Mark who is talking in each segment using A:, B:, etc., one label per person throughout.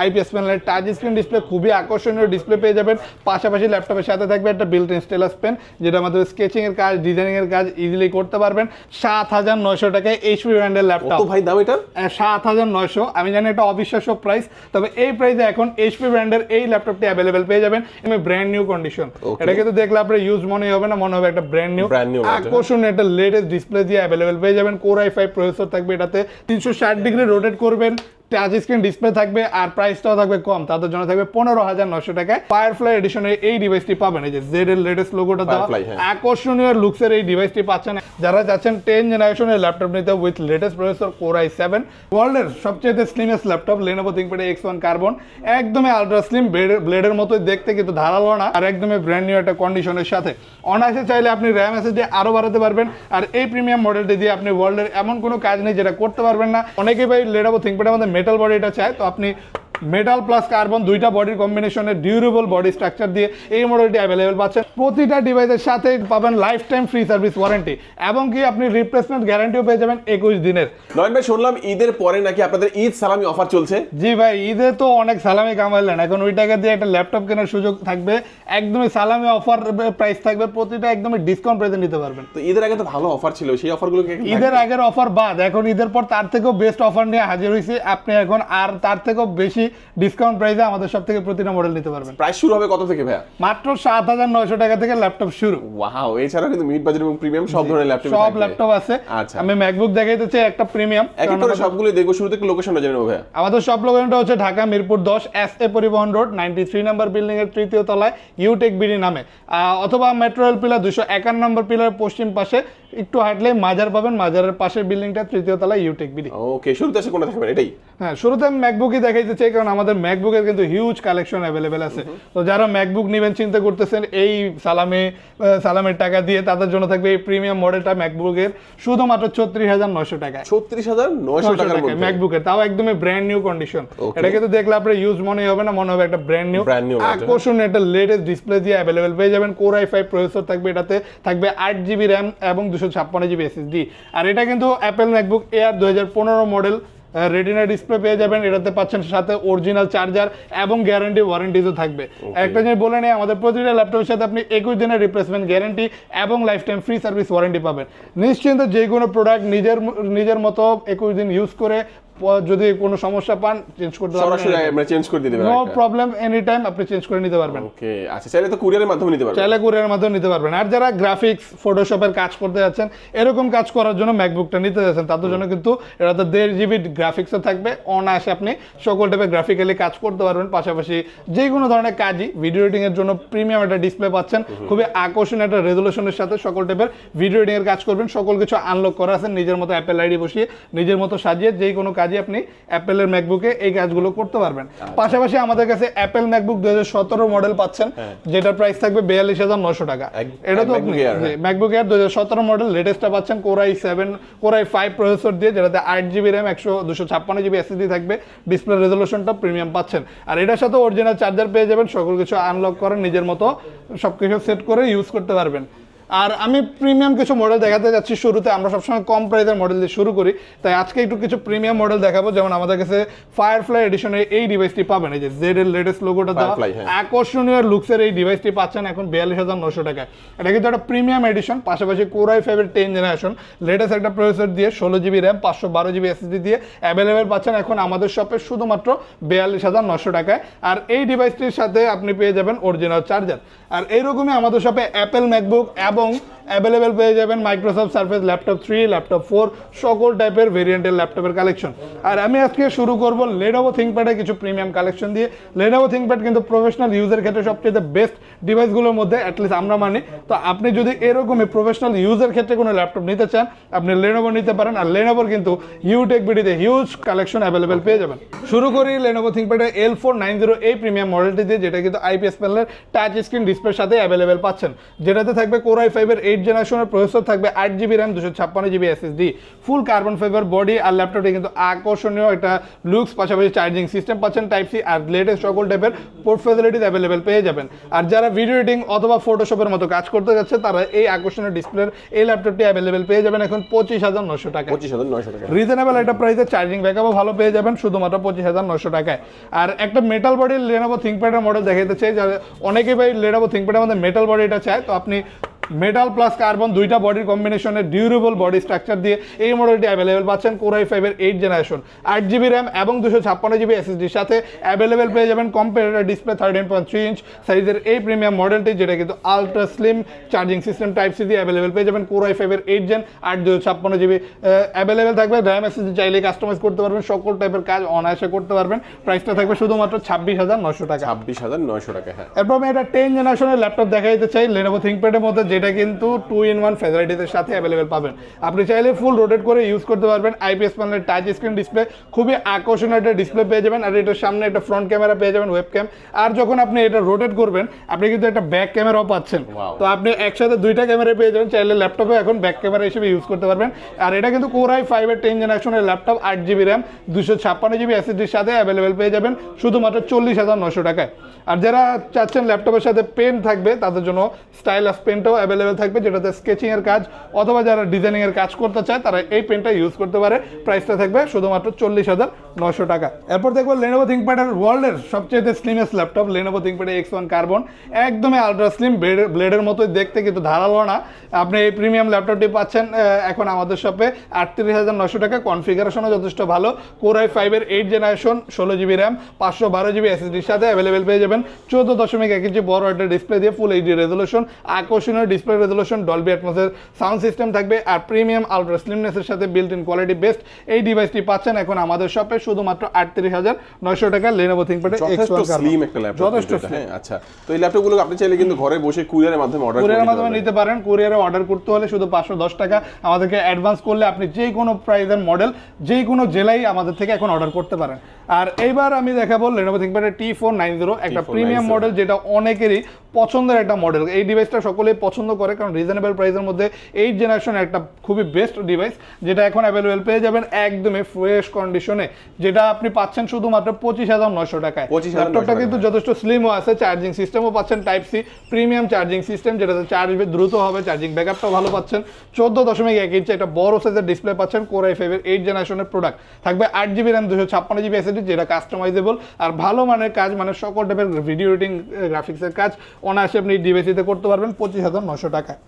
A: IPS প্যানেলের touch screen display খুবই আকর্ষণীয় ডিসপ্লে পেয়ে যাবেন। পাশাপাশি ল্যাপটপের সাথে থাকবে একটা বিল্ট ইন স্টেলাস পেন যেটা আমাদের স্কেচিং এর কাজ ডিজাইনিং এর কাজ ইজিলি করতে পারবেন। সাত হাজার নয়শো টাকায় এইচপি ব্র্যান্ডের ল্যাপটপ
B: ভাই দাম এটার?
A: সাত হাজার নয়শো। আমি জানি এটা অবিশ্বাস্য প্রাইস তবে এই প্রাইসে এখন এইচপি ব্র্যান্ডের এই ল্যাপটপটি অ্যাভেলেবেল পেয়ে যাবেন। এমনি ব্র্যান্ড নিউ কন্ডিশন. এটা কিন্তু দেখলে আপনার ইউজ মনে হবে না মনে হবে একটা ব্র্যান্ড নিউ। আকর্ষণীয় একটা লেটেস্ট ডিসপ্লে দিয়ে অ্যাভেলেবেল পেয়ে যাবেন। কোর আই ফাইভ প্রসেসর থাকবে এটাতে। তিনশো ষাট ডিগ্রি রোটেট করবেন। টাচ স্ক্রিন ডিসপ্লে থাকবে আর প্রাইসটাও থাকবে কম। তাদের জন্য থাকবে পনেরো হাজার নশো টাকায় ফায়ারফ্লাই এডিশনের এই ডিভাইসটি পাবেন। এই যে জেড এর লেটেস্ট লোগোটা দেওয়া।
B: হ্যাঁ।
A: আকর্ষণীয় লুকসের এই ডিভাইসটি পাচ্ছেন। যারা যাচ্ছেন টেন জেনারেশনের ল্যাপটপ নিতে with latest processor core i seven ওয়ার্ল্ডের সবচেয়ে slimmest laptop Lenovo ThinkPad X one carbon একদমই আলট্রা স্লিম ব্লেডের মতোই দেখতে কিন্তু ধারালো না আর একদমই ব্র্যান্ড নিউ একটা কন্ডিশনের সাথে। অনায়াসে চাইলে আপনি র্যাম এসএসডি আরও বাড়াতে পারবেন। আর এই প্রিমিয়াম মডেলটি দিয়ে আপনি ওয়ার্ল্ডের এমন কোনো কাজ নেই যেটা করতে পারবেন না। অনেকেই ভাই লেনোভো থিংকপ্যাডের মধ্যে মেটাল বডিটা চায় তো আপনি মেটাল প্লাস কার্বন দুইটা বডির কম্বিনেশনের ডিউরেবল বডি স্ট্রাকচার দিয়ে এই মডেলটি অ্যাভেলেবেল পাচ্ছেন। প্রতিটা ডিভাইসের সাথে পাবেন life time free service warranty এবং কি আপনি রিপ্লেসমেন্ট গ্যারান্টিও পেয়ে যাবেন একুশ দিনের।
B: নয়ন ভাই শুনলাম ঈদের পরে নাকি আপনাদের ঈদ সালামি অফার চলছে?
A: জি ভাই ঈদে তো অনেক সালামি কামাইলেন। এখন ওই টাকা দিয়ে একটা ল্যাপটপ কেনার সুযোগ থাকবে। একদমই সালামি অফার প্রাইস থাকবে। প্রতিটা একদমই ডিসকাউন্ট প্রাইসে নিতে পারবেন।
B: তো ঈদের আগে তো ভালো অফার ছিল। সেই অফারগুলো
A: ঈদের আগের অফার বাদ। এখন ঈদের পর তার থেকেও বেস্ট অফার নিয়ে হাজির হয়েছে আপনি এখন আর তার থেকেও বেশি ডিসকাউন্ট প্রাইসে আমাদের সব থেকে প্রতিটা মডেল নিতে পারবেন।
B: প্রাইস শুরু হবে কত থেকে ভাইয়া?
A: মাত্র সাত হাজার নয়শো টাকা থেকে ল্যাপটপ শুরু।
B: ওয়াও এছাড়া কিন্তু মিড বাজার এবং প্রিমিয়াম সব ধরনের ল্যাপটপ
A: সব ল্যাপটপ আছে।
B: আচ্ছা।
A: আমি ম্যাকবুক দেখাইতে চাই একটা প্রিমিয়াম
B: এক করে সবগুলো দেখব শুরু থেকে লোকেশনটা জেনে নেব ভাইয়া।
A: আমাদের সব লোকেশনটা হচ্ছে ঢাকা মিরপুর দশ এস এ পরিবহন road ninety three number building এর তৃতীয় তলায় ইউটেক বিডি নামে। অথবা মেট্রো রেল পিলার দুশো একান্ন নম্বর পিলার পশ্চিম পাশে একটু হাঁটলে মাজার পাবেন মাজারের পাশের বিল্ডিংটা তৃতীয় তলায় ইউটেক বিডি
B: ওকে শুরুতে আসে কোনটা থাকবেন এটাই।
A: হ্যাঁ শুরুতে আমি ম্যাকবুকই দেখাইতে চাই কারণ আমাদের ম্যাকবুকের কিন্তু হিউজ কালেকশন অ্যাভেলেবেল আছে। তো যারা ম্যাকবুক নেবেন চিন্তা করতেছেন এই সালামে সালামের টাকা দিয়ে তাদের জন্য থাকবে এই প্রিমিয়াম মডেলটা ম্যাকবুকের শুধুমাত্র ছত্রিশ হাজার নশো টাকায়।
B: ছত্রিশ হাজার নয়শো টাকার
A: ম্যাকবুকের তাও একদমই ব্র্যান্ড নিউ কন্ডিশন এটা কিন্তু দেখলে আপনার ইউজ মনে হবে না মনে হবে একটা ব্র্যান্ড নিউ আকর্ষণ একটা লেটেস্ট ডিসপ্লে দিয়ে অ্যাভেলেবেল পেয়ে যাবেন। কোর আই ফাইভ প্রসেসর থাকবে এটাতে থাকবে আট জিবি র্যাম এবং দুশো ছাপ্পান্ন জিবি এসএসডি আর এটা কিন্তু অ্যাপেল ম্যাকবুক এয়ার দু হাজার পনেরো মডেল রেটিনা ডিসপ্লে পেয়ে যাবেন এটাতে পাচ্ছেন সাথে অরিজিনাল চার্জার এবং গ্যারান্টি ওয়ারেন্টিও থাকবে। একটা জিনিস বলে নেই আমাদের প্রতিটা ল্যাপটপের সাথে আপনি একুশ দিনের রিপ্লেসমেন্ট গ্যারান্টি এবং life time free service warranty পাবেন। নিশ্চিন্ত যে কোনো প্রোডাক্ট নিজের নিজের মতো একুশ দিন ইউজ করে যদি কোনো সমস্যা পান চেঞ্জ করতে
B: সরাসরি আমরা চেঞ্জ করে দিয়ে দেবেন
A: নো প্রবলেম এনি টাইম আপনি চেঞ্জ করে নিতে পারবেন।
B: ওকে আচ্ছা চাইলে তো কুরিয়ারের মাধ্যমে নিতে পারবেন।
A: চাইলে কুরিয়ার মাধ্যমে নিতে পারবেন। আর যারা গ্রাফিক্স ফটোশপের কাজ করতে যাচ্ছেন এরকম কাজ করার জন্য ম্যাকবুকটা নিতে যাচ্ছেন তাদের জন্য কিন্তু এটাতে দেড় জিবি গ্রাফিক্সও থাকবে। অনায়াসে আপনি সকল টাইপের গ্রাফিক্যালি কাজ করতে পারবেন। পাশাপাশি যে কোনো ধরনের কাজই ভিডিও এডিটিং এর জন্য প্রিমিয়াম একটা ডিসপ্লে পাচ্ছেন। খুবই আকর্ষণীয় একটা রেজলিউশনের সাথে সকল টাইপের ভিডিও এডিটিং এর কাজ করবেন। সকল কিছু আনলক করা আছে। নিজের মতো অ্যাপেল আইডি বসিয়ে নিজের মতো সাজিয়ে যে কোনো কাজই আপনি অ্যাপেলের ম্যাকবুকে এই কাজগুলো করতে পারবেন। পাশাপাশি আমাদের কাছে অ্যাপেল ম্যাকবুক দু মডেল পাচ্ছেন যেটার প্রাইস থাকবে বিয়াল্লিশ হাজার নশো টাকা। এটা তো
B: হ্যাঁ।
A: ম্যাকবুক এয়ার দু হাজার সতেরো মডেল লেটেস্টটা পাচ্ছেন core i seven core i five processor দিয়ে যেটাতে আট জিবি র্যাম একশো দুশো ছাপ্পান্ন জিবি এসএসডি থাকবে। ডিসপ্লে রেজলিউশনটা প্রিমিয়াম পাচ্ছেন। আর এটার সাথে অরিজিনাল চার্জার পেয়ে যাবেন সকল কিছু আনলক করেন নিজের মতো সব কিছু সেট করে ইউজ করতে পারবেন। আর আমি প্রিমিয়াম কিছু মডেল দেখাতে যাচ্ছি শুরুতে। আমরা সবসময় কম প্রাইসের মডেল দিয়ে শুরু করি। তাই আজকে একটু কিছু প্রিমিয়াম মডেল দেখাবো। যেমন আমাদের কাছে ফায়ারফ্লাই এডিশনের এই ডিভাইসটি পাবেন। এই যে জেড এর লেটেস্ট লোগোটা দেওয়া।
B: হ্যাঁ।
A: আকর্ষণীয় লুকসের এই ডিভাইসটি পাচ্ছেন এখন বিয়াল্লিশ হাজার নশো টাকায়। এটা কিন্তু একটা প্রিমিয়াম এডিশন পাশাপাশি কোরাই ফাইভের টেন জেনারেশন লেটেস্ট একটা প্রসেসর দিয়ে ষোলো জিবি র্যাম পাঁচশো বারো জিবি এসএসডি দিয়ে অ্যাভেলেবেল পাচ্ছেন এখন আমাদের শপে শুধুমাত্র বিয়াল্লিশ হাজার নশো টাকায়। আর এই ডিভাইসটির সাথে আপনি পেয়ে যাবেন অরিজিনাল চার্জার আর এইরকমই আমাদের শপে অ্যাপেল ম্যাকবুক এবং অ্যাভেলেবেল পেয়ে যাবেন Microsoft Surface laptop three laptop four সকল টাইপের ভেরিয়েন্টের ল্যাপটপের কালেকশন আর আমি আজকে শুরু করব লেনোভো থিঙ্কপ্যাডের কিছু প্রিমিয়াম কালেকশন দিয়ে। লেনোভো থিঙ্কপ্যাড কিন্তু প্রফেশনাল ইউজের ক্ষেত্রে সবচেয়ে বেস্ট ডিভাইসগুলোর মধ্যে অ্যাটলিস্ট আমরা মানি। তো আপনি যদি এরকমই প্রফেশনাল ইউজের ক্ষেত্রে কোনো ল্যাপটপ নিতে চান, আপনি লেনোভো নিতে পারেন। আর লেনোভোর কিন্তু ইউটেক বিডিতে হিউজ কালেকশন অ্যাভেলেবেল পেয়ে যাবেন। শুরু করি লেনোভো থিঙ্কপ্যাডের এল ফোর নাইন জিরো এই প্রিমিয়াম মডেলটি দিয়ে, যেটা কিন্তু আইপিএস প্যানেলের টাচ স্ক্রিন ডিসপ্লের সাথে অ্যাভেলেবেল পাচ্ছেন। যেটাতে থাকবে কোরাই ফাইভের এইট জেনারেশনের প্রসেসর থাকবে আট জিবি র্যাম দুশো ছাপ্পান্ন GB SSD full carbon fibre body আর ল্যাপটপটি কিন্তু আকর্ষণীয় একটা লুকস পাশাপাশি চার্জিং সিস্টেম পাচ্ছেন টাইপ সি আর লেটেস্ট সকল টাইপের পোর্ট ফেসিলিটিস অ্যাভেলেবেল পেয়ে যাবেন। আর যারা ভিডিও এডিটিং অথবা ফটোশপের মতো কাজ করতে যাচ্ছে তারা এই আকর্ষণীয় ডিসপ্লের এই ল্যাপটপটি অ্যাভেলেবেল পেয়ে যাবেন এখন পঁচিশ হাজার নশো টাকা
B: পঁচিশ হাজার নয়শো টাকা।
A: রিজনেবল একটা প্রাইসে চার্জিং ব্যাকআপও ভালো পেয়ে যাবেন শুধুমাত্র পঁচিশ হাজার নশো টাকায়। আর একটা মেটাল বডির লেনোভো থিঙ্কপ্যাডের মডেল দেখাতে চাই যারা অনেকেই ভাই লেনোভো থিঙ্কপ্যাডের মধ্যে মেটাল বডিটা চায় তো আপনি মেটাল প্লাস কার্বন দুইটা বডির কম্বিনেশনে ডিউরেবল বডি স্ট্রাকচার দিয়ে এই মডেলটি অ্যাভেলেবেল পাচ্ছেন কোরাই ফাইভের এইট জেনারেশন আট জিবি র্যাম এবং দুশো ছাপ্পান্ন জিবি এসএসডির সাথে অ্যাভেলেবেল পেয়ে যাবেন computer display thirteen point three inch সাইজের এই প্রিমিয়াম মডেলটি যেটা কিন্তু ultra slim charging system type C দিয়ে অ্যাভেলেবেল পেয়ে যাবেন কোরাই ফাইভের এইট জেন আট দুশো ছাপ্পান্ন জিবি অ্যাভেলেবেল থাকবে। র্যাম এসএসডি চাইলে কাস্টমাইজ করতে পারবেন সকল টাইপের কাজ অনায়াসে করতে পারবেন। প্রাইসটা থাকবে শুধুমাত্র ছাব্বিশ হাজার নশো টাকা।
B: ছাব্বিশ হাজার নয়শো টাকা হ্যাঁ।
A: এরপর আমি একটা টেন জেনারেশনের ল্যাপটপ দেখা দিতে চাই লেনোভো থিঙ্কপ্যাডের মধ্যে যেটা কিন্তু টু ইন ওয়ান ফ্যাসিলিটিসের সাথে অ্যাভেলেবেল পাবেন। আপনি চাইলে ফুল রোটেট করে ইউজ করতে পারবেন। আইপিএস প্যানেলের টাচ স্ক্রিন ডিসপ্লে খুবই আকর্ষণীয় একটা ডিসপ্লে পেয়ে যাবেন। আর এটার সামনে একটা ফ্রন্ট ক্যামেরা পেয়ে যাবেন ওয়েব ক্যাম আর যখন আপনি এটা রোটেট করবেন আপনি কিন্তু একটা ব্যাক ক্যামেরাও পাচ্ছেন। তো আপনি একসাথে দুইটা ক্যামেরা পেয়ে যাবেন। চাইলে ল্যাপটপে এখন ব্যাক ক্যামেরা হিসেবে ইউজ করতে পারবেন। আর এটা কিন্তু কোরাই ফাইভের টেন জেনারেশনের ল্যাপটপ আট জিবি র্যাম দুশো ছাপ্পান্ন জিবি এসএসডির সাথে অ্যাভেলেবেল পেয়ে যাবেন। শুধুমাত্র চল্লিশ হাজার নশো টাকায়। আর যারা চাচ্ছেন ল্যাপটপের সাথে পেন থাকবে তাদের জন্য স্টাইলাস পেনটাও অ্যাভেলেবেল থাকবে, যেটাতে স্কেচিং এর কাজ অথবা যারা ডিজাইনিং এর কাজ করতে চায়, তারা এই পেনটা ইউজ করতে পারে। প্রাইসটা থাকবে শুধুমাত্র চল্লিশ হাজার নশো টাকা। এরপর দেখব লেনোভো থিঙ্কপ্যাডের ওয়ার্ল্ডের সবচেয়ে slimmest laptop Lenovo ThinkPad X one carbon একদমই আলট্রা স্লিম ব্লেডের মতোই দেখতে, কিন্তু ধারালো না। আপনি এই প্রিমিয়াম ল্যাপটপটি পাচ্ছেন এখন আমাদের শপে আটত্রিশ হাজার নশো টাকা। কনফিগারেশনও যথেষ্ট ভালো। কোরাই ফাইভের এইট জেনারেশন ষোলো জিবি র্যাম পাঁচশো বারো জিবি এসএসডির সাথে অ্যাভেলেবেল পেয়ে যাবেন। চোদ্দ দশমিক এক ইঞ্চি বড় একটা ডিসপ্লে দিয়ে ফুল এইচডি রেজলিউশন আকর্ষণীয় ডিসপ্লে রেজলিউশন ডলবি অ্যাটমসের সাউন্ড সিস্টেম থাকবে আর প্রিমিয়াম আলট্রা স্লিমনেসের সাথে বিল্ট ইন কোয়ালিটি বেস্ট এই ডিভাইসটি পাচ্ছেন এখন আমাদের শপে শুধুমাত্র আটত্রিশ হাজার নয়শো টাকা লেনোভো থিঙ্কপ্যাডের
B: যথেষ্ট স্লিম একটা ল্যাপটপ
A: যথেষ্ট
B: হ্যাঁ আচ্ছা। তো এই ল্যাপটপগুলো আপনি চাইলে কিন্তু ঘরে বসে কুরিয়ারের মাধ্যমে অর্ডার করে
A: কুরিয়ারের মাধ্যমে নিতে পারেন। কুরিয়ারে অর্ডার করতে হলে শুধু পাঁচশো দশ টাকা। আমাদেরকে অ্যাডভান্স করলে আপনি যে কোনো প্রাইজের মডেল যে কোনো জেলায় আমাদের থেকে এখন অর্ডার করতে পারেন। আর এইবার আমি দেখাবো লেনোভো থিঙ্কপ্যাডের টি ফোর নাইন জিরো একটা প্রিমিয়াম মডেল যেটা অনেকেরই পছন্দের একটা মডেল এই ডিভাইসটা সকলেই পছন্দ করে কারণ রিজনেবল প্রাইসের মধ্যে এইট জেনারেশন একটা খুবই বেস্ট ডিভাইস যেটা এখন অ্যাভেলেবেল পেয়ে যাবেন একদমই ফ্রেশ কন্ডিশনে যেটা আপনি পাচ্ছেন শুধুমাত্র পঁচিশ হাজার নয়শো টাকায়। ল্যাপটপটা কিন্তু যথেষ্ট স্লিমও আছে চার্জিং সিস্টেমও পাচ্ছেন type C premium charging system যেটাতে চার্জ দ্রুত হবে চার্জিং ব্যাকআপটাও ভালো পাচ্ছেন। চোদ্দ দশমিক এক ইঞ্চি একটা বড় সাইজের ডিসপ্লে পাচ্ছেন কোরাই ফাইভের এইট জেনারেশনের প্রোডাক্ট থাকবে আট জিবি র্যাম দুশো ছাপ্পান্ন জিবি এসএসডি যেটা কাস্টমাইজেবল আর ভালো মানের কাজ মানে সকল টাইপের ভিডিও এডিটিং গ্রাফিক্সের কাজ অনায়াসে আপনি ডিভাইসিতে করতে পারবেন পঁচিশ হাজার নশো টাকায়।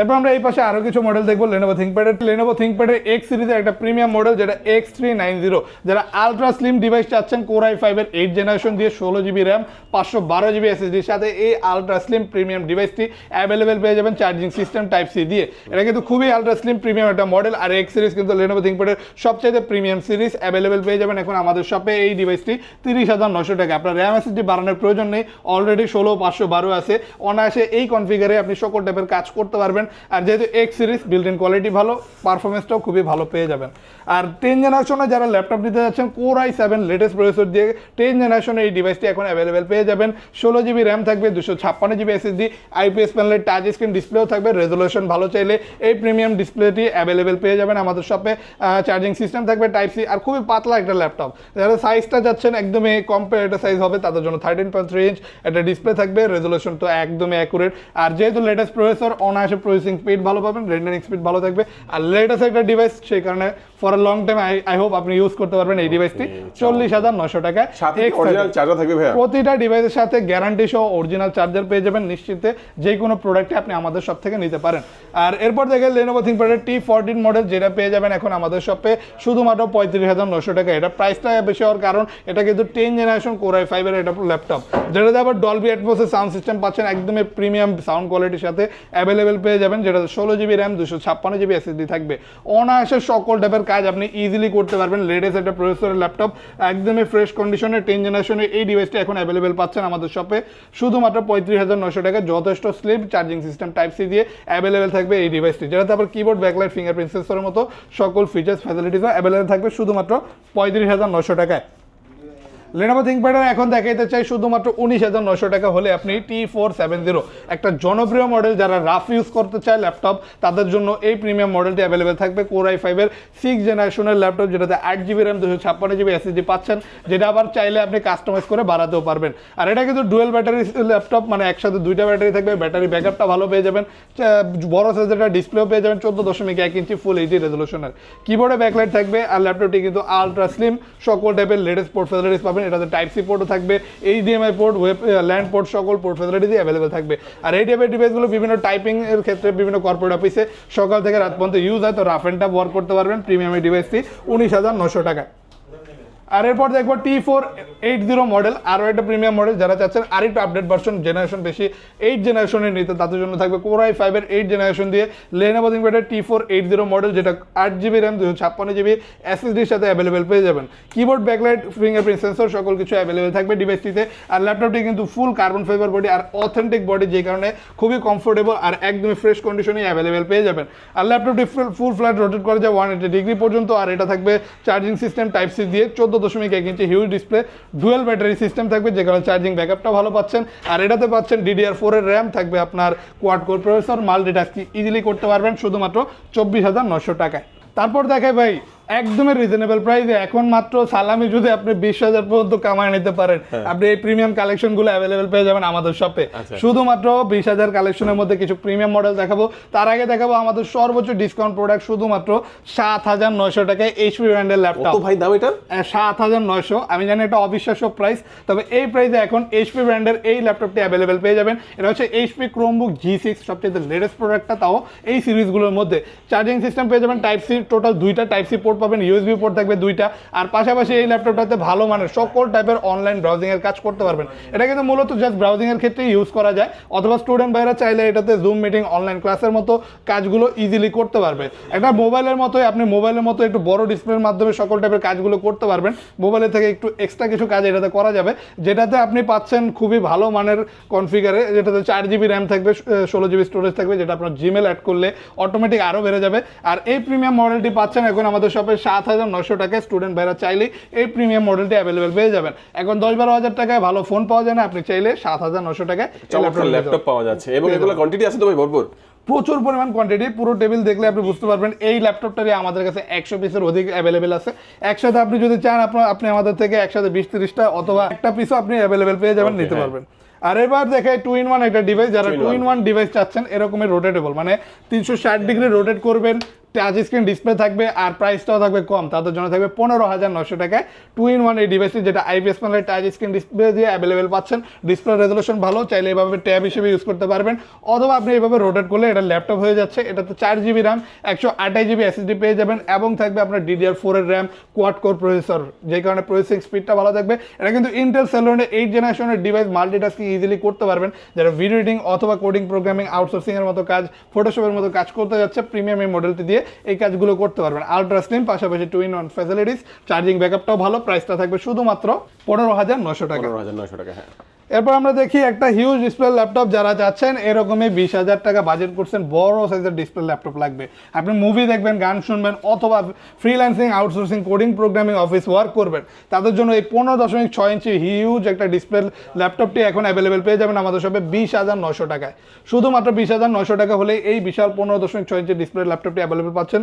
A: এরপর আমরা এই পাশে আরও কিছু মডেল দেখব লেনোভো থিঙ্কপ্যাডের লেনোভো থিঙ্কপ্যাডের এক্স সিরিজের একটা প্রিমিয়াম মডেল যেটা এক্স থ্রি নাইন জিরো যারা আলট্রা স্লিম ডিভাইস চাচ্ছেন কোরাই ফাইভের এইট জেনারেশন দিয়ে ষোলো জিবি র্যাম পাঁচশো বারো জিবি এসএসডির সাথে এই আলট্রা স্লিম প্রিমিয়াম ডিভাইসটি অ্যাভেলেবেল পেয়ে যাবেন চার্জিং সিস্টেম টাইপ সি দিয়ে। এটা কিন্তু খুবই আলট্রা স্লিম প্রিমিয়াম একটা মডেল আর এক্স সিরিজ কিন্তু লেনোভো থিঙ্কপ্যাডের সবচেয়ে প্রিমিয়াম সিরিজ অ্যাভেলেবেল পেয়ে যাবেন এখন আমাদের শপে এই ডিভাইসটি তিরিশ হাজার নশো টাকা। আপনার র্যাম এসএসডি বাড়ানোর প্রয়োজন নেই অলরেডি ষোলো, পাঁচশো বারো আছে। অনায়াসে এই কনফিগারে আপনি সকল টাইপের কাজ করতে পারবেন। আর যেহেতু X series built in quality ভালো পারফরমেন্সটাও খুবই ভালো পেয়ে যাবেন। আর টেন জেনারেশনে যারা ল্যাপটপ নিতে যাচ্ছেন core i seven latest processor দিয়ে টেন জেনারেশনে এই ডিভাইসটি এখন অ্যাভেলেবেল পেয়ে যাবেন। ষোলো জিবি র্যাম থাকবে, দুশো ছাপ্পান্ন জিবি এসএসডি আইপিএস প্যানেলের টাচ স্ক্রিন ডিসপ্লেও থাকবে রেজলিউশন ভালো চাইলে এই প্রিমিয়াম ডিসপ্লেটি অ্যাভেলেবেল পেয়ে যাবেন আমাদের শপে চার্জিং সিস্টেম থাকবে টাইপ সি আর খুবই পাতলা একটা ল্যাপটপ যারা সাইজটা যাচ্ছেন একদমই কম্পেয়ার একটা সাইজ হবে, তাদের জন্য থার্টিন পয়েন্ট থ্রি ইঞ্চ একটা ডিসপ্লে থাকবে রেজলিউশন তো একদমই অ্যাকুরেট আর যেহেতু লেটেস্ট প্রসেসর অনায়াসে প্রসেসিং স্পিড ভালো পাবেন রেন্ডারিং স্পিড ভালো থাকবে। আর লেটেস্ট একটা ডিভাইস সেই কারণে for a long time I hope আপনি ইউজ করতে পারবেন এই ডিভাইসটি চল্লিশ হাজার নশো
B: ভাইয়া?
A: প্রতিটা ডিভাইসের সাথে গ্যারান্টি সহ অরিজিনাল চার্জার পেয়ে যাবেন। নিশ্চিতে যে কোনো প্রোডাক্টে আপনি আমাদের শপ থেকে নিতে পারেন। আর এরপর দেখে লেনোভো থিঙ্কপ্যাডের টি ফোরটিন মডেল যেটা পেয়ে যাবেন এখন আমাদের শপে শুধুমাত্র পঁয়ত্রিশ হাজার নশো টাকা। এটা প্রাইসটা বেশি হওয়ার কারণ এটা কিন্তু টেন জেনারেশন কোরাই ফাইভের এটা ল্যাপটপ যেটাতে আবার ডলবি অ্যাটমোসের সাউন্ড সিস্টেম পাচ্ছেন একদমই প্রিমিয়াম সাউন্ড কোয়ালিটির সাথে অ্যাভেলেবেল পেয়ে যাবেন। যেটা ষোলো জিবি র্যাম দুশো ছাপ্পান্ন জিবি এসএসডি থাকবে। অনায়াসে সকল টাইপের কাজ আপনি ইজিলি করতে পারবেন। লেটেস্ট একটা প্রসেসরের ল্যাপটপ একদমই ফ্রেশ কন্ডিশনে টেন জেনারেশনের এই ডিভাইসটি এখন অ্যাভেলেবেল পাচ্ছেন আমাদের শপে শুধুমাত্র পঁয়ত্রিশ হাজার নশো টাকা, যথেষ্ট slim charging system type C দিয়ে অ্যাভেলেবেল থাকবে এই ডিভাইসটি যেটাতে আবার কিবোর্ড ব্যাকলাইট ফিঙ্গারপ্রিন্ট সেন্সরের মতো সকল ফিচার্স ফ্যাসিলিটিসও অ্যাভেলেবেল থাকবে শুধুমাত্র পঁয়ত্রিশ হাজার নশো টাকায়। লেনোভো থিঙ্কপ্যাডের এখন দেখাইতে চাই শুধুমাত্র উনিশ হাজার নশো টাকা হলে আপনি টি ফোর সেভেন জিরো একটা জনপ্রিয় মডেল যারা রাফ ইউজ করতে চায় ল্যাপটপ তাদের জন্য এই প্রিমিয়াম মডেলটি অ্যাভেলেবেল থাকবে কোর আই ফাইভের সিক্স জেনারেশনের ল্যাপটপ যেটাতে আট জিবি র্যাম দুশো ছাপ্পান্ন জিবি এসএসডি পাচ্ছেন, যেটা আবার চাইলে আপনি কাস্টমাইজ করে বাড়াতেও পারবেন। আর এটা কিন্তু ডুয়েল ব্যাটারি ল্যাপটপ মানে একসাথে দুইটা ব্যাটারি থাকবে ব্যাটারি ব্যাকআপটা ভালো পেয়ে যাবেন। বড় সাইজের ডিসপ্লেও পেয়ে যাবেন, চোদ্দ দশমিক এক ইঞ্চি ফুল এইচডি রেজলিউশনের কিবোর্ডে ব্যাকলাইট থাকবে, আর ল্যাপটপটি কিন্তু আলট্রা স্লিম সকল টাইপের লেটেস্ট পোর্ট ফেসিলিটিস পাবেন এটাতে টাইপ সি পোর্টও থাকবে HDMI port web land port সকল পোর্ট ফেসিলিটি অ্যাভেলেবেল থাকবে। আর এই টাইপের ডিভাইসগুলো বিভিন্ন টাইপিং এর ক্ষেত্রে বিভিন্ন কর্পোরেট অফিসে সকাল থেকে রাত পর্যন্ত ইউজ হয়, তো রাফ অ্যান্ড টাপ ওয়ার্ক করতে পারবেন। প্রিমিয়াম এই ডিভাইসটি উনিশ হাজার নশো টাকায়। আর এরপর দেখব T four eight zero model আরও একটা প্রিমিয়াম মডেল যারা চাচ্ছেন আর একটু আপডেট ভার্সন জেনারেশন বেশি এইট জেনারেশনের নিতে, তাদের জন্য থাকবে কোর আই ফাইভের এইট জেনারেশন দিয়ে Lenovo থিঙ্কপ্যাডের T four eight zero model যেটা আট জিবি র্যাম দুশো ছাপ্পান্ন জিবি এসএসডির সাথে অ্যাভেলেবেল পেয়ে যাবেন। কিবোর্ড ব্যাকলাইট ফিঙ্গারপ্রিন্ট সেন্সর সকল কিছু অ্যাভেলেবেল থাকবে ডিভাইসটিতে আর ল্যাপটপটি কিন্তু ফুল কার্বন ফাইবার বডি আর অথেন্টিক বডি যে কারণে খুবই কমফোর্টেবল আর একদমই ফ্রেশ কন্ডিশনে অ্যাভেলেবেল পেয়ে যাবেন। আর ল্যাপটপটি ফুল ফ্ল্যাট রোটেট করা যায় ওয়ান এইটি ডিগ্রি পর্যন্ত, আর এটা থাকবে চার্জিং সিস্টেম টাইপ সি দিয়ে, চোদ্দ দশমিক এক ইঞ্চি huge display dual battery system থাকবে, যে কারণে চার্জিং ব্যাকআপটা ভালো পাচ্ছেন। আর এটাতে পাচ্ছেন ডিডিআর ফোরের র্যাম থাকবে আপনার quad core processor multitasking easily করতে পারবেন, শুধুমাত্র চব্বিশ হাজার নশো টাকায়। তারপর দেখে ভাই একদমই রিজনেবল প্রাইসে এখন মাত্র সালামি যদি আপনি বিশ হাজার পর্যন্ত কামায় নিতে পারেন আপনি এই প্রিমিয়াম কালেকশনগুলো অ্যাভেলেবেল পেয়ে যাবেন আমাদের শপে
B: আচ্ছা।
A: শুধুমাত্র বিশ হাজার কালেকশনের মধ্যে কিছু প্রিমিয়াম মডেল দেখাবো। তার আগে দেখাবো আমাদের সর্বোচ্চ ডিসকাউন্ট প্রোডাক্ট শুধুমাত্র সাত হাজার নয়শো টাকায় এইচপি ব্র্যান্ডের ল্যাপটপ
B: কত ভাই দাম এটার
A: সাত হাজার নয়শো। আমি জানি এটা অবিশ্বাস্য প্রাইস তবে এই প্রাইসে এখন এইচপি ব্র্যান্ডের এই ল্যাপটপটি অ্যাভেলেবেল পেয়ে যাবেন। এটা হচ্ছে এইচপি ক্রোমবুক জি সিক্স সবচেয়ে লেটেস্ট প্রোডাক্টটা তাও এই সিরিজগুলোর মধ্যে। চার্জিং সিস্টেম পেয়ে যাবেন টাইপ সি টোটাল দুইটা টাইপ সি পোর্ট পাবেন ইউএসবি পোর্ট থাকবে দুইটা। আর পাশাপাশি এই ল্যাপটপটাতে ভালো মানের সকল টাইপের অনলাইন ব্রাউজিং এর কাজ করতে পারবেন। এটা কিন্তু মূলত জাস্ট ব্রাউজিং এর ক্ষেত্রে ইউজ করা যায়। অথবা স্টুডেন্ট ভাইরা চাইলে এটাতে জুম মিটিং অনলাইন ক্লাসের মতো কাজগুলো ইজিলি করতে পারবে। একটা মোবাইলের মতোই, আপনি মোবাইলের মতো একটু বড় ডিসপ্লের মাধ্যমে সকল টাইপের কাজগুলো করতে পারবেন। মোবাইলের থেকে একটু এক্সট্রা কিছু কাজ এটাতে করা যাবে। যেটাতে আপনি পাচ্ছেন খুবই ভালো মানের কনফিগারে যেটাতে চার জিবি র্যাম থাকবে ষোলো জিবি স্টোরেজ থাকবে, যেটা আপনার জিমেল অ্যাড করলে অটোমেটিক আরও বেড়ে যাবে। আর এই প্রিমিয়াম মডেলটি পাচ্ছেন এখন আমাদের শপে সাত হাজার নশো টাকায় স্টুডেন্ট ভাইরা চাইলেই এই প্রিমিয়াম মডেলটি অ্যাভেলেবেল পেয়ে যাবেন। এখন দশ বারো হাজার টাকায় ভালো ফোন পাওয়া যায় না আপনি চাইলে সাত হাজার নশো টাকায়
B: ল্যাপটপ পাওয়া যাচ্ছে। এবং এগুলো কোয়ান্টিটি আছে তো ভাই ভরপুর?
A: প্রচুর পরিমাণ কোয়ান্টিটি পুরো টেবিল দেখলে আপনি বুঝতে পারবেন এই ল্যাপটপটারই আমাদের কাছে একশো পিসের অধিক অ্যাভেলেবেল আছে। একসাথে আপনি যদি চান আপনার আপনি আমাদের থেকে একসাথে বিশ তিরিশটা অথবা একটা পিসও আপনি অ্যাভেলেবেল পেয়ে যাবেন নিতে
B: হ্যাঁ।
A: পারবেন। আর এবার দেখায় টু ইন ওয়ান একটা ডিভাইস যারা টু ইন ওয়ান ডিভাইস চাচ্ছেন এরকমের রোটেটেবল মানে তিনশো ষাট ডিগ্রি রোটেট করবেন টাচ স্ক্রিন ডিসপ্লে থাকবে আর প্রাইসটাও থাকবে কম। তাদের জন্য থাকবে পনেরো হাজার নশো টাকায় টু ইন ওয়ান এই ডিভাইসটি যেটা আইপিএস প্যানেলের টাচ স্ক্রিন ডিসপ্লে দিয়ে অ্যাভেলেবেল পাচ্ছেন। ডিসপ্লে রেজলিউশন ভালো, চাইলে এভাবে ট্যাব হিসেবে ইউজ করতে পারবেন। অথবা আপনি এইভাবে রোটেট করলে এটা ল্যাপটপ হয়ে যাচ্ছে। এটাতে চার জিবি র্যাম একশো আঠাশ জিবি এসএসডি পেয়ে যাবেন এবং থাকবে আপনার ডিডিআর ফোরের র্যাম কোয়াড কোর প্রসেসর যে কারণে প্রসেসিং স্পিডটা ভালো থাকবে। এটা কিন্তু ইন্টেল সেলোনের এইট জেনারেশনের ডিভাইস মাল্টিটাস্কিং ইজিলি করতে পারবেন। যারা ভিডিও এডিটিং অথবা কোডিং প্রোগ্রামিং আউটসোর্সিংয়ের মতো কাজ ফটোশপের মতো কাজ করতে যাচ্ছে প্রিমিয়াম এই মডেলটি দিয়ে। এই কাজগুলো করতে পারবেন। আলট্রা স্লিম পাশাপাশি two in one facilities charging ব্যাকআপটাও ভালো প্রাইসটা থাকবে শুধুমাত্র পনেরো হাজার নশো টাকা।
B: পনেরো হাজার নয়শো টাকা হ্যাঁ।
A: এরপর আমরা দেখি একটা হিউজ ডিসপ্লে ল্যাপটপ যারা চাচ্ছেন, এরকমই বিশ হাজার টাকা বাজেট করছেন, বড় সাইজের ডিসপ্লে ল্যাপটপ লাগবে। আপনি মুভি দেখবেন, গান শুনবেন, অথবা freelancing outsourcing coding programming office work করবেন, তাদের জন্য এই পনেরো দশমিক ছয় ইঞ্চি হিউজ একটা ডিসপ্লে ল্যাপটপটি এখন অ্যাভেলেবেল পেয়ে যাবেন আমাদের শপে বিশ হাজার নশো টাকায়। শুধুমাত্র বিশ হাজার নশো টাকা হলে এই বিশাল পনেরো দশমিক ছয় ইঞ্চি ডিসপ্লে ল্যাপটপটি অ্যাভেলেবেল পাচ্ছেন।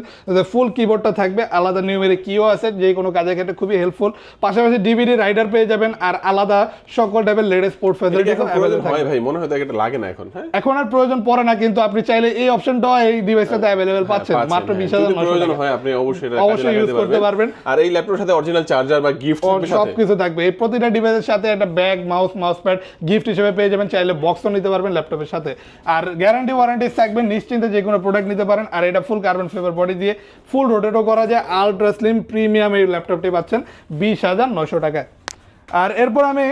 A: ফুল কিবোর্ডটা থাকবে, আলাদা নিউমেরিক কিও আছে যে কোনো কাজের ক্ষেত্রে খুবই হেল্পফুল পাশাপাশি ডিভিডি রাইডার পেয়ে যাবেন, আর আলাদা সকল টাইপের লেটেস্ট পোর্ট
B: এটা এখন প্রয়োজন? হয় ভাই মনে হয় এটা লাগে না এখন হ্যাঁ?
A: এখন আর প্রয়োজন পড়ে না কিন্তু আপনি চাইলে এই অপশনটাও এই ডিভাইসটাতে অ্যাভেলেবেল পাচ্ছেন।
B: পাচ্ছেন,
A: মাত্র
B: হ্যাঁ।
A: বিশ হাজার
B: যদি প্রয়োজন হয় আপনি অবশ্যই এটা
A: অবশ্যই use করতে পারবেন।
B: আর এই ল্যাপটপের সাথে অরিজিনাল চার্জার বা গিফট থাকবে
A: সব কিছু থাকবে। এই প্রতিটা ডিভাইসের সাথে একটা bag mouse mouse pad gift হিসেবে পেয়ে যাবেন। চাইলে বক্সও নিতে পারবেন ল্যাপটপের সাথে। আর গ্যারান্টি ওয়ারেন্টি থাকবেন নিশ্চিন্তে যে কোনো প্রোডাক্ট নিতে পারেন। আর এটা ফুল কার্বন ফাইবার বডি দিয়ে ফুল রোটেটও করা যায়। আলট্রা স্লিম প্রিমিয়াম এই ল্যাপটপটি পাচ্ছেন বিশ হাজার নশো টাকায়। আর এরপর আমি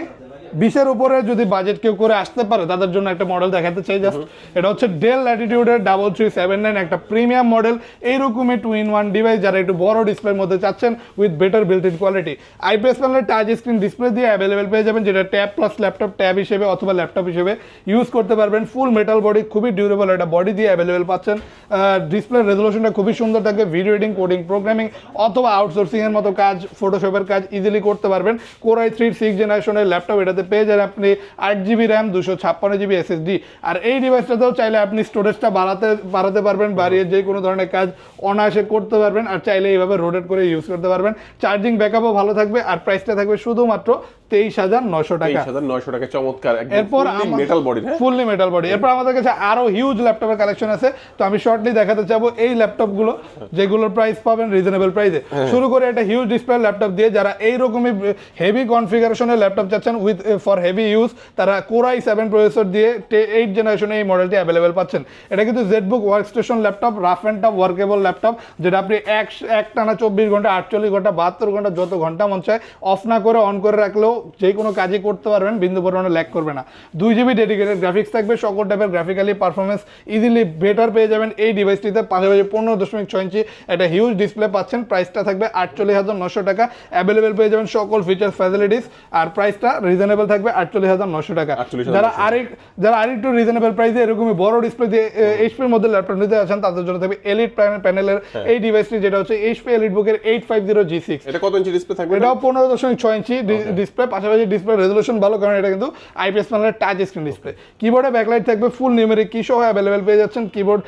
A: বিশের উপরে যদি বাজেট কেউ করে আসতে পারে তাদের জন্য একটা মডেল দেখাতে চাই জাস্ট এটা হচ্ছে ডেল ল্যাটিটিউডের ডাবল থ্রি সেভেন নাইন একটা প্রিমিয়াম মডেল এইরকমই টু ইন ওয়ান ডিভাইস যারা একটু বড় ডিসপ্লের মধ্যে চাচ্ছেন with better built in quality IPS প্যানেলের টাচ স্ক্রিন ডিসপ্লে দিয়ে অ্যাভেলেবেল পেয়ে যাবেন যেটা ট্যাব প্লাস ল্যাপটপ ট্যাব হিসেবে অথবা ল্যাপটপ হিসেবে ইউজ করতে পারবেন। ফুল মেটাল বডি খুবই ডিউরেবল একটা বডি দিয়ে অ্যাভেলেবেল পাচ্ছেন। ডিসপ্লে রেজলিউশনটা খুবই সুন্দর থাকবে ভিডিও এডিং কোডিং প্রোগ্রামিং অথবা আউটসোর্সিং এর মতো কাজ ফটোশপের কাজ ইজিলি করতে পারবেন। কোরাই থ্রি সিক্স জেনারেশনের ল্যাপটপ এটাতে পেয়ে যান আপনি আট জিবি র্যাম দুশো ছাপ্পান্ন জিবি এসএসডি আর এই ডিভাইসটাতেও চাইলে আপনি স্টোরেজটা বাড়াতে বাড়াতে পারবেন, বাড়িয়ে যে কোনো ধরনের কাজ অনায়াসে করতে পারবেন। আর চাইলে এইভাবে রোটেট করে ইউজ করতে পারবেন। চার্জিং ব্যাকআপও ভালো থাকবে। আর প্রাইসটা থাকবে শুধুমাত্র তেইশ হাজার নশো টাকা।
B: হাজার নয়শো টাকা চমৎকার
A: এরপর
B: মেটাল বডি হ্যাঁ?
A: ফুললি মেটাল বডি এরপর আমাদের কাছে আরও হিউজ ল্যাপটপের কালেকশন আছে। তো আমি শর্টলি দেখাতে চাবো এই ল্যাপটপগুলো যেগুলোর প্রাইস পাবেন রিজনেবল প্রাইসে শুরু করে একটা হিউজ ডিসপ্লে ল্যাপটপ দিয়ে যারা এইরকমই হেভি কনফিগারেশনের ল্যাপটপ চাচ্ছেন উইথ ফর হেভি ইউজ তারা কোরাই সেভেন প্রসেসর দিয়ে এইট জেনারেশনে এই মডেলটি অ্যাভেলেবেল পাচ্ছেন। এটা কিন্তু ZBook workstation laptop rough and tough workable laptop যেটা আপনি এক এক টানা চব্বিশ ঘণ্টা আটচল্লিশ ঘণ্টা বাহাত্তর ঘণ্টা যত ঘণ্টা মন চায় অফ না করে অন করে রাখলেও যে কোনো কাজই করতে পারবেন বিন্দু পরিমাণে ল্যাক করবে না। দুই জিবি ডেডিকেটেড গ্রাফিক্স থাকবে সকল টাইপের গ্রাফিক্যালি পারফরমেন্স ইজিলি বেটার পেয়ে যাবেন এই ডিভাইসটিতে পাশাপাশি পনেরো দশমিক ছয় ইঞ্চি একটা হিউজ ডিসপ্লে পাচ্ছেন প্রাইসটা থাকবে আটচল্লিশ হাজার নশো টাকা। অ্যাভেলেবেল পেয়ে যাবেন সকল ফিচার্স ফ্যাসিলিটিস আর প্রাইসটা রিজনেবল থাকবে আটচল্লিশ হাজার নশো টাকা। যারা আরেক যারা আরেকটু রিজনেবল প্রাইসে এরকমই বড় ডিসপ্লে দিয়ে এইচপির মধ্যে ল্যাপটপ নিতে আছেন তাদের জন্য থাকবে এলিট প্যানেলের এই ডিভাইসটি যেটা হচ্ছে এইচপি এলিট বুকের eight five zero G six
B: এটা কত ইঞ্চি ডিসপ্লে থাকবে?
A: এটাও পনেরো দশমিক ছয় ইঞ্চি ডিসপ্লে পাশাপাশি ডিসপ্লে রেজলিউশন ভালো কারণ এটা কিন্তু আইপিএস প্যানেলের টাচ স্ক্রিন ডিসপ্লে কিবোর্ডে ব্যাকলাইট থাকবে ফুল নিউমেরিক কি সহ অ্যাভেলেবেল পেয়ে যাচ্ছেন keyboard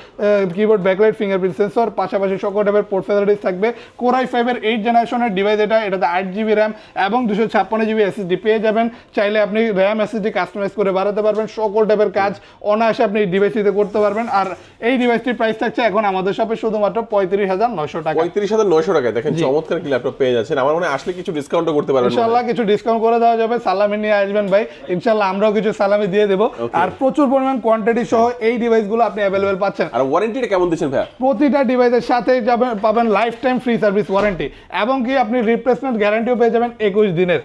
A: keyboard backlight fingerprint sensor পাশাপাশি সকল টাইপের পোর্ট ফ্যাসিলিটিস থাকবে কোরাই ফাইভের এইট জেনারেশনের ডিভাইস এটা এটাতে আট জিবি র্যাম এবং দুশো ছাপ্পান্ন জিবি এসএসডি পেয়ে যাবেন। চাইলে আপনি র্যাম এসএসডি কাস্টমাইজ করে বাড়াতে পারবেন সকল টাইপের কাজ অনায়াসে আপনি এই ডিভাইসটিতে করতে পারবেন। আর এই ডিভাইসটির প্রাইস থাকছে এখন আমাদের শপে শুধুমাত্র পঁয়ত্রিশ হাজার নশো টাকা।
B: পঁয়ত্রিশ হাজার নয়শো টাকায়। দেখেন চমৎকার কি ল্যাপটপ পেয়ে যাচ্ছেন। আমার মনে হয় আসলে কিছু ডিসকাউন্টও করতে পারবেন
A: ইনশাল্লাহ কিছু ডিসকাউন্ট করে দেওয়া যাবে সালামি নিয়ে আসবেন ভাই। ইনশাল্লাহ আমরাও কিছু সালামি দিয়ে দেবো। আর প্রচুর পরিমাণ কোয়ান্টিটি সহ এই ডিভাইসগুলো আপনি অ্যাভেলেবেল পাচ্ছেন।
B: আর ওয়ারেন্টিটা কেমন দিচ্ছেন ভাই
A: প্রতিটা ডিভাইসের সাথে যাবেন পাবেন life time free service warranty এবং কি আপনি রিপ্লেসমেন্ট গ্যারান্টিও পেয়ে যাবেন একুশ দিনের।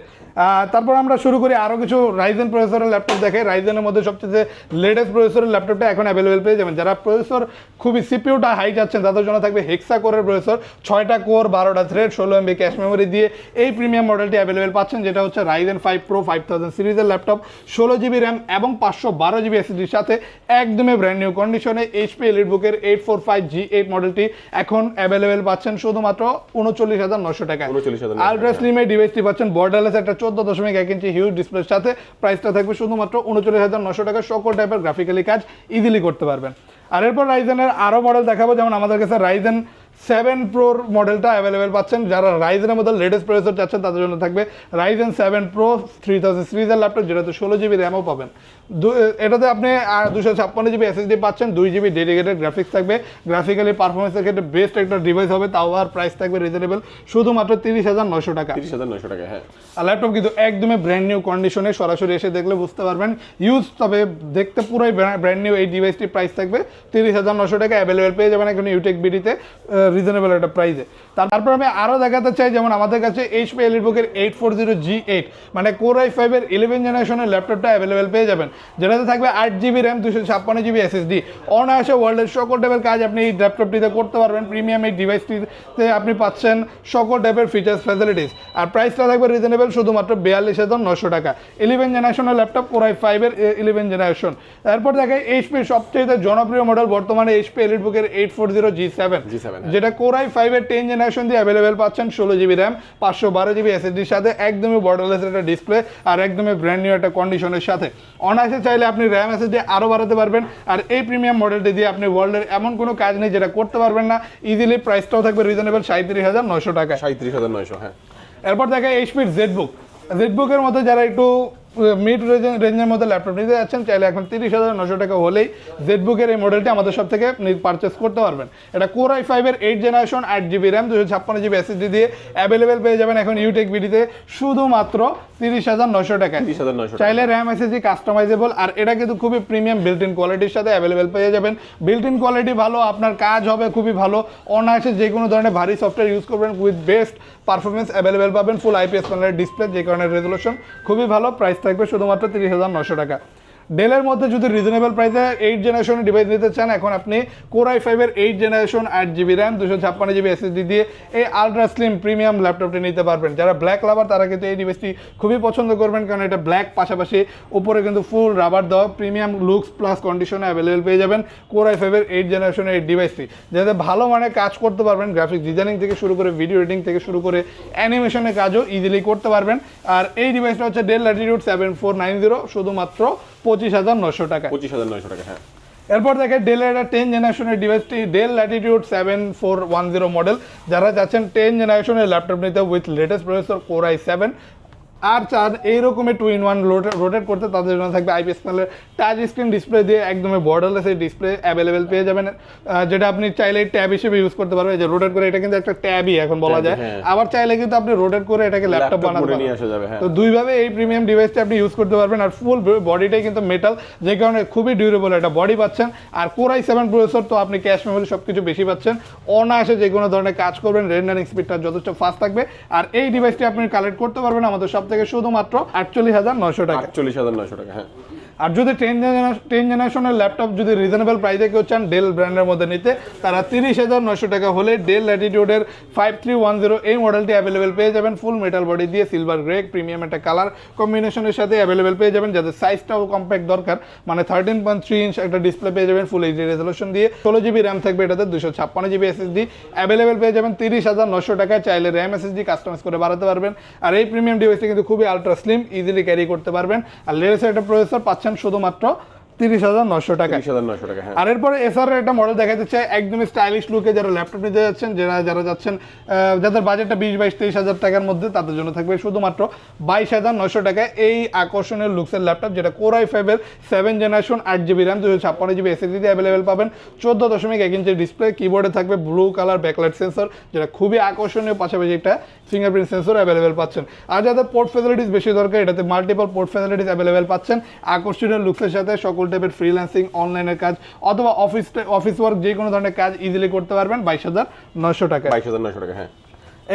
A: তারপর আমরা শুরু করি আরও কিছু রাইজেন প্রসেসরের ল্যাপটপ দেখে। রাইজেনের মধ্যে সবচেয়ে লেটেস্ট প্রসেসরের ল্যাপটপটা এখন অ্যাভেলেবেল পেয়ে যাবেন। যারা প্রসেসর খুবই সিপিউটা হাই যাচ্ছেন তাদের জন্য থাকবে হেক্সা কোরের প্রসেসর ছয়টা কোর বারোটা থ্রেড ষোলো এমবি ক্যাশ মেমোরি দিয়ে এই প্রিমিয়াম মডেলটি অ্যাভেলেবেল পাচ্ছেন যেটা হচ্ছে Ryzen five pro five thousand সিরিজের ল্যাপটপ ষোলো জিবি র্যাম এবং পাঁচশো বারো জিবি এসএসডির সাথে একদমই ব্র্যান্ড নিউ কন্ডিশনে এইচপি এলিট বুকের eight four five G eight মডেলটি এখন অ্যাভেলেবেল পাচ্ছেন শুধুমাত্র উনচল্লিশ হাজার নশো টাকা
B: 39,900
A: আলট্রা স্লিমের ডিভাইসটি পাচ্ছেন বর্ডারলেস একটা চোদ্দ দশমিক এক ইঞ্চি হিউজ ডিসপ্লের সাথে প্রাইসটা থাকবে শুধুমাত্র উনচল্লিশ হাজার নশো টাকা। সকল টাইপের গ্রাফিক্যালি কাজ ইজিলি করতে পারবেন। আর এরপর রাইজেনের আরও মডেল দেখাবো। যেমন আমাদের কাছে রাইজেন সেভেন প্রোর মডেলটা অ্যাভেলেবেল পাচ্ছেন। যারা রাইজেনের মধ্যে লেটেস্ট প্রসেসর চাচ্ছেন তাদের জন্য থাকবে Ryzen seven pro three thousand সিরিজের ল্যাপটপ যেটাতে ষোলো জিবি র্যামও পাবেন। দু- এটাতে আপনি দুশো ছাপ্পান্ন জিবি এসএসডি পাচ্ছেন দুই জিবি ডেডিকেটেড গ্রাফিক্স থাকবে। গ্রাফিক্যালি পারফরমেন্সের ক্ষেত্রে বেস্ট একটা ডিভাইস হবে তাও আর প্রাইস থাকবে রিজনেবল শুধুমাত্র তিরিশ হাজার নশো টাকা।
B: তিরিশ হাজার নয়শো টাকা হ্যাঁ।
A: আর ল্যাপটপ কিন্তু একদমই ব্র্যান্ড নিউ কন্ডিশনে সরাসরি এসে দেখলে বুঝতে পারবেন। ইউজ তবে দেখতে পুরোই ব্র্যান্ড নিউ এই ডিভাইসটির প্রাইস থাকবে তিরিশ হাজার নশো টাকা অ্যাভেলেবেল পেয়ে যাবেন এখন ইউটেক বিডিতে রিজনেবল একটা প্রাইসে তারপর আমি আরও দেখাতে চাই যেমন আমাদের কাছে এইচপি এলিট বুকের eight four zero G eight মানে কোর আই ফাইভের ইলেভেন জেনারেশনের ল্যাপটপটা অ্যাভেলেবেল পেয়ে যাবেন। যেটাতে থাকবে আট জিবি র্যাম দুশো ছাপ্পান্ন জিবি এসএসডি অনায়াসে ওয়ার্ল্ডের সকল টাইপের কাজ আপনি এই ল্যাপটপটিতে করতে পারবেন। প্রিমিয়াম এই ডিভাইসটিতে আপনি পাচ্ছেন সকল টাইপের ফিচার্স ফ্যাসিলিটিস আর প্রাইসটা থাকবে রিজনেবল শুধুমাত্র বিয়াল্লিশ হাজার নশো টাকা। ইলেভেন জেনারেশনের ল্যাপটপ কোর আই ফাইভের ইলেভেন জেনারেশন তারপর দেখায় এইচপির সবচেয়ে জনপ্রিয় মডেল বর্তমানে এইচপি এলিট বুকের eight four zero G seven
B: G7।
A: যেটা কোরাই ফাইভের টেন জেনারেশন দিয়ে অ্যাভেলেবেল পাচ্ছেন ষোলো জিবি র্যাম পাঁচশো বারো জিবি এসএসডির সাথে একদমই বর্ডারলেস একটা ডিসপ্লে আর একদমই ব্র্যান্ড নিউ একটা কন্ডিশনের সাথে। অনায়াসে চাইলে আপনি র্যাম এসএসডি আরও বাড়াতে পারবেন আর এই প্রিমিয়াম মডেলটি দিয়ে আপনি ওয়ার্ল্ডের এমন কোনো কাজ নেই যেটা করতে পারবেন না। ইজিলি প্রাইসটাও থাকবে রিজনেবল সাঁত্রিশ হাজার নয়শো টাকা
B: সাঁত্রিশ হাজার নয়শো হ্যাঁ।
A: এরপর দেখা এইচপির জেড বুক জেড বুকের মধ্যে যারা একটু মিড রেঞ্জের মধ্যে ল্যাপটপ নিতে যাচ্ছেন চাইলে এখন তিরিশ হাজার নশো টাকা হলেই জেড বুকের এই মডেলটি আমাদের সব থেকে পারচেস করতে পারবেন। এটা কোর আই ফাইভের এইট জেনারেশন আট জিবি র্যাম দুশো ছাপ্পান্ন জিবি এসএসডি দিয়ে অ্যাভেলেবেল পেয়ে যাবেন এখন ইউটেক বিডিতে শুধুমাত্র তিরিশ হাজার নশো
B: টাকা।
A: চাইলে র্যাম এসএসডি কাস্টমাইজেবল আর এটা কিন্তু খুবই প্রিমিয়াম বিল্ট ইন কোয়ালিটির সাথে অ্যাভেলেবেল পেয়ে যাবেন। বিল্ট ইন কোয়ালিটি ভালো আপনার কাজ হবে খুবই ভালো। অনায়াসে যে কোনো ধরনের ভারী সফটওয়্যার ইউজ করবেন উইথ বেস্ট পারফরমেন্স অ্যাভেলেবেল পাবেন ফুল আইপিএস প্যানেলের ডিসপ্লে যে কারণে রেজলিউশন খুবই ভালো প্রাইস থাকবে শুধুমাত্র তিরিশ হাজার নশো টাকা। ডেলের মধ্যে যদি রিজনেবল প্রাইসে এইট জেনারেশনের ডিভাইস নিতে চান, এখন আপনি কোরাই ফাইভের এইট জেনারেশন আট জিবি র্যাম দুশো ছাপ্পান্ন জিবি এসএসডি দিয়ে এই আলট্রা স্লিম প্রিমিয়াম ল্যাপটপটি নিতে পারবেন। যারা ব্ল্যাক লাভার তারা কিন্তু এই ডিভাইসটি খুবই পছন্দ করবেন, কারণ এটা ব্ল্যাক পাশাপাশি উপরে কিন্তু ফুল রাবার দেওয়া প্রিমিয়াম লুকস প্লাস কন্ডিশনে অ্যাভেলেবেল পেয়ে যাবেন কোরাই ফাইভের এইট জেনারেশনের এই ডিভাইসটি যাতে ভালো মানে কাজ করতে পারবেন গ্রাফিক্স ডিজাইনিং থেকে শুরু করে ভিডিও এডিটিং থেকে শুরু করে অ্যানিমেশনের কাজও ইজিলি করতে পারবেন। আর এই ডিভাইসটা হচ্ছে Dell latitude seven four nine zero শুধুমাত্র পঁচিশ হাজার নশো টাকা।
B: পঁচিশ হাজার নয়শো টাকা হ্যাঁ।
A: এরপর দেখে ডেল এটা টেন জেনারেশনের ডিভাইসটি Dell latitude seven four one zero model যারা যাচ্ছেন টেন জেনারেশনের ল্যাপটপ নিতে with latest processor core I seven আর চার এইরকমের টু ইন ওয়ান রোটেট করতে তাদের জন্য থাকবে আইপিএস প্যানেলের টাচ স্ক্রিন ডিসপ্লে দিয়ে একদমই বর্ডারলেস এই ডিসপ্লে অ্যাভেলেবেল পেয়ে যাবেন। যেটা আপনি চাইলে ট্যাব হিসেবে ইউজ করতে পারবেন। এই যে রোটেট করে এটা কিন্তু একটা ট্যাবই এখন বলা যায়।
B: হ্যাঁ।
A: আবার চাইলে কিন্তু আপনি রোটেট করে এটাকে ল্যাপটপ বানাতে
B: যাবে হ্যাঁ।
A: তো দুইভাবে এই প্রিমিয়াম ডিভাইসটা আপনি ইউজ করতে পারবেন। আর ফুল বডিটাই কিন্তু মেটাল যে কারণে খুবই ডিউরেবল একটা বডি পাচ্ছেন। আর কোরাই সেভেন প্রসেসর তো আপনি ক্যাশ মেমোরি সব কিছু বেশি পাচ্ছেন। অনায়াসে যে কোনো ধরনের কাজ করবেন রেন্ডারিং স্পিডটা যথেষ্ট ফাস্ট থাকবে। আর এই ডিভাইসটি আপনি কালেক্ট করতে পারবেন। আমাদের সব থেকে শুধুমাত্র আটচল্লিশ হাজার নয়শো টাকা।
B: আটচল্লিশ হাজার নয়শো টাকা হ্যাঁ।
A: আর যদি টেন টেন জেনারেশনের ল্যাপটপ যদি রিজনেবল প্রাইসে কেউ চান ডেল ব্র্যান্ডের মধ্যে নিতে, তারা তিরিশ হাজার নয়শো টাকা হলে ডেল ল্যাটিটিউডের ফাইভ থ্রি ওয়ান জিরো এই মডেলটি অ্যাভেলেবেল পেয়ে যাবেন। ফুল মেটাল বডি দিয়ে সিলভার গ্রে প্রিমিয়াম একটা কালার কম্বিনেশনের সাথে অ্যাভেলেবেল পেয়ে যাবেন। যাদের সাইজটাও কম্প্যাক্ট দরকার মানে থার্টিন পয়েন্ট থ্রি ইঞ্চ একটা ডিসপ্লে পেয়ে যাবেন ফুল এইচডি রেজলিউশন দিয়ে। ষোলো জিবি র্যাম থাকবে এটাতে, দুশো ছাপ্পান্ন জিবি এসএসডি অ্যাভেলেবেল পেয়ে যাবেন তিরিশ হাজার নশো টাকায়। চাইলে র্যাম এসএসডি কাস্টমাইজ করে বাড়াতে পারবেন। আর এই প্রিমিয়াম ডিভাইসটি কিন্তু খুবই আলট্রা স্লিম ইজিলি ক্যারি করতে পারবেন। আর লেটেস্ট একটা প্রসেসর পাচ্ছেন শুধুমাত্র তিরিশ হাজার নশো টাকা
B: টাকা
A: আর এরপরে এসআর একটা মডেল দেখাতে চাই একদমই স্টাইলিশ লুকে যারা ল্যাপটপ নিতে যাচ্ছেন যারা যারা যাচ্ছেন যাদের বাজেটটা বিশ বাইশ তেইশ হাজার টাকার মধ্যে তাদের জন্য থাকবে শুধুমাত্র বাইশ হাজার নশো টাকায় এই আকর্ষণীয় লুকসের ল্যাপটপ যেটা কোরাই ফাইভের সেভেন জেনারেশন আট জিবি র্যাম দুশো ছাপ্পান্ন জিবি এসএসডি দিয়ে অ্যাভেলেবেল পাবেন। চোদ্দ দশমিক এক ইঞ্চের ডিসপ্লে কিবোর্ডে থাকবে ব্লু কালার ব্যাকলাইট সেন্সর যেটা খুবই আকর্ষণীয় পাশাপাশি একটা ফিঙ্গারপ্রিন্ট সেন্সর অ্যাভেলেবেল পাচ্ছেন। আর যাদের পোর্ট ফ্যাসিলিটিস বেশি দরকার, এটাতে মাল্টিপল পোর্ট ফ্যাসিলিটিস অ্যাভেলেবেল পাচ্ছেন। আকর্ষণীয় লুকসের সাথে সকল টাইপের ফ্রিল্যান্সিং অনলাইনের কাজ, অথবা অফিস অফিস ওয়ার্ক যে কোনো ধরনের কাজ ইজিলি করতে পারবেন, বাইশ হাজার নশো টাকা
B: বাইশ হাজার নয়শো টাকা হ্যাঁ।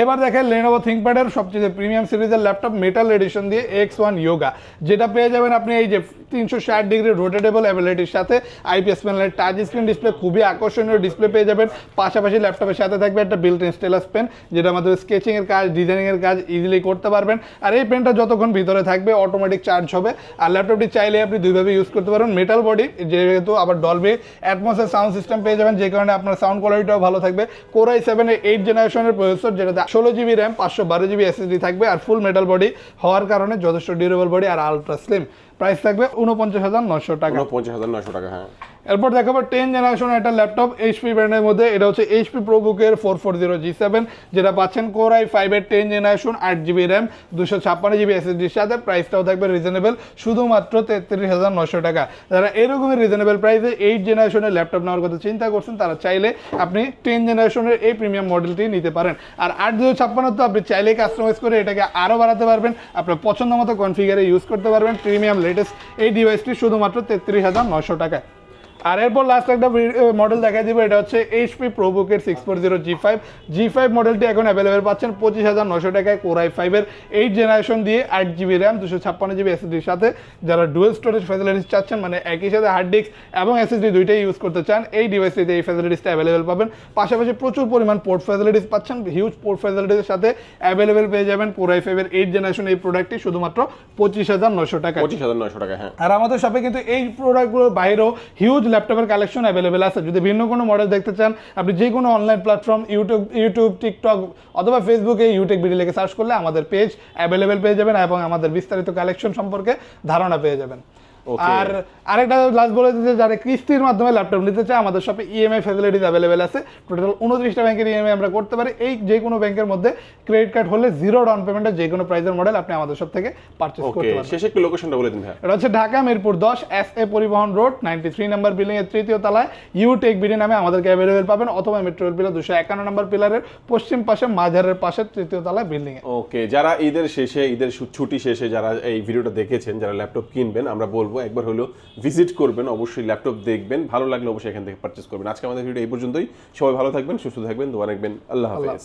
A: এবার দেখেন লেনোভো থিঙ্কপ্যাডের সবচেয়ে প্রিমিয়াম সিরিজের ল্যাপটপ মেটাল এডিশন দিয়ে এক্স ওয়ান ইয়োগা যেটা পেয়ে যাবেন আপনি এই যে তিনশো ষাট ডিগ্রি রোটেটেবল অ্যাবিলিটির সাথে আইপিএস প্যানেলের টাচ স্ক্রিন ডিসপ্লে খুবই আকর্ষণীয় ডিসপ্লে পেয়ে যাবেন। পাশাপাশি ল্যাপটপের সাথে থাকবে একটা বিল্ট ইন স্টেলাস পেন যেটা আমাদের স্কেচিংয়ের কাজ ডিজাইনিংয়ের কাজ ইজিলি করতে পারবেন। আর এই পেনটা যতক্ষণ ভিতরে থাকবে অটোমেটিক চার্জ হবে। আর ল্যাপটপটি চাইলে আপনি দুইভাবে ইউজ করতে পারবেন। মেটাল বডি যেহেতু আবার ডলবি অ্যাটমসের সাউন্ড সিস্টেম পেয়ে যাবেন, যে কারণে আপনার সাউন্ড কোয়ালিটিও ভালো থাকবে। কোরাই সেভেনের এইট জেনারেশনের প্রসেসর যেটাতে ষোলো জিবি র্যাম পাঁচশো বারো জিবি এসএসডি থাকবে আর ফুল মেটাল বডি হওয়ার কারণে যথেষ্ট ডিউরেবল বডি আর আলট্রা স্লিম প্রাইস থাকবে উনপঞ্চাশ হাজার নশো টাকা।
B: পঞ্চাশ হাজার নয়শো টাকা হ্যাঁ।
A: এরপর দেখাবো টেন জেনারেশনের একটা ল্যাপটপ এইচপি ব্র্যান্ডের মধ্যে। এটা হচ্ছে HP প্রোবুকের four four zero G seven যেটা পাচ্ছেন কোরাই ফাইভের টেন জেনারেশন আট জিবি র্যাম দুশো ছাপ্পান্ন জিবি এসএসডির সাথে। প্রাইসটাও থাকবে রিজনেবল শুধুমাত্র তেত্রিশ হাজার নশো টাকা। যারা এরকমের রিজনেবল প্রাইসে এইট জেনারেশনের ল্যাপটপ নেওয়ার কথা চিন্তা করছেন তারা চাইলে আপনি টেন জেনারেশনের এই প্রিমিয়াম মডেলটি নিতে পারেন। আর আট দুশো ছাপ্পান্ন তো আপনি চাইলে কাস্টমাইজ করে এটাকে আরও বাড়াতে পারবেন। আপনার পছন্দ মতো কনফিগারে ইউজ করতে পারবেন প্রিমিয়াম লেটেস্ট এই ডিভাইসটি শুধুমাত্র তেত্রিশ হাজার নয়শো টাকায়। আর এরপর লাস্ট একটা মডেল দেখাই দিব এটা হচ্ছে HP প্রোবুকের six four zero G five G five মডেলটি এখন অ্যাভেলেবেল পাচ্ছেন পঁচিশ হাজার নশো টাকায় কোরাই ফাইভের এইট জেনারেশন দিয়ে আট জিবি র্যাম দুশো ছাপ্পান্ন জিবি এসএসডির সাথে। যারা ডুয়েল স্টোরেজ ফ্যাসিলিটিস চাচ্ছেন মানে একই সাথে হার্ড ডিস্ক এবং এসএসডি দুইটাই ইউজ করতে চান এই ডিভাইসটিতে এই ফ্যাসিলিটিসটা অ্যাভেলেবেল পাবেন। পাশাপাশি প্রচুর পরিমাণ পোর্ট ফ্যাসিলিটিস পাচ্ছেন হিউজ পোর্ট ফ্যাসিলিটিসের সাথে অ্যাভেলেবেল পেয়ে যাবেন কোরাই ফাইভের এইট জেনারেশন এই প্রোডাক্টটি শুধুমাত্র পঁচিশ হাজার নশো টাকা
B: পঁচিশ হাজার নয়শো টাকা হ্যাঁ।
A: আর আমাদের শপে কিন্তু এই প্রোডাক্টগুলোর বাইরেও হিউজ ল্যাপটপের কালেকশন অ্যাভেলেবেল আছে যদি ভিন্ন কোনো মডেল দেখতে চান, আপনি যে কোনো online platform YouTube YouTube TikTok অথবা ফেসবুকে ইউটিউব ভিডিও লিখে সার্চ করলে আমাদের পেজ অ্যাভেলেবেল পেয়ে যাবেন এবং আমাদের বিস্তারিত কালেকশন সম্পর্কে ধারণা পেয়ে যাবেন. আর আরেকটা লাস্ট বলে দিতে যারা কিস্তির মাধ্যমে ল্যাপটপ নিতে চায় আমাদের শপে ইএমআই ফ্যাসিলিটিস অ্যাভেলেবেল আছে। টোটাল উনত্রিশটা ব্যাংকের ইএমআই আমরা করতে পারি। এই যে কোনো ব্যাংকের মধ্যে ক্রেডিট কার্ড হলে জিরো ডাউন পেমেন্টে যে কোনো প্রাইসের মডেল আপনি আমাদের শপ থেকে পারচেস করতে পারবেন।
B: শেষে একটু লোকেশনটা বলে দিন ভাই
A: এটা হচ্ছে ঢাকা মিরপুর দশ S A Paribahan road ninety three number building এর তৃতীয় তলায় ইউ টেক বিডি নামে আমাদেরকে অ্যাভেলেবেল পাবেন অথবা মেট্রো রেল পিলার দুশো একান্ন নম্বর পিলারের পশ্চিম পাশে মাঝারের পাশে তৃতীয় তলায় বিল্ডিং এ।
B: ওকে যারা ঈদের শেষে ঈদের ছুটি শেষে যারা এই ভিডিওটা দেখেছেন যারা ল্যাপটপ কিনবেন আমরা বলব, একবার হলো ভিজিট করবেন, অবশ্যই ল্যাপটপ দেখবেন, ভালো লাগলে অবশ্যই এখান থেকে পারচেস করবেন। আজকে আমাদের ভিডিও এই পর্যন্তই। সবাই ভালো থাকবেন, সুস্থ থাকবেন, দোয়া রাখবেন। আল্লাহ হাফেজ।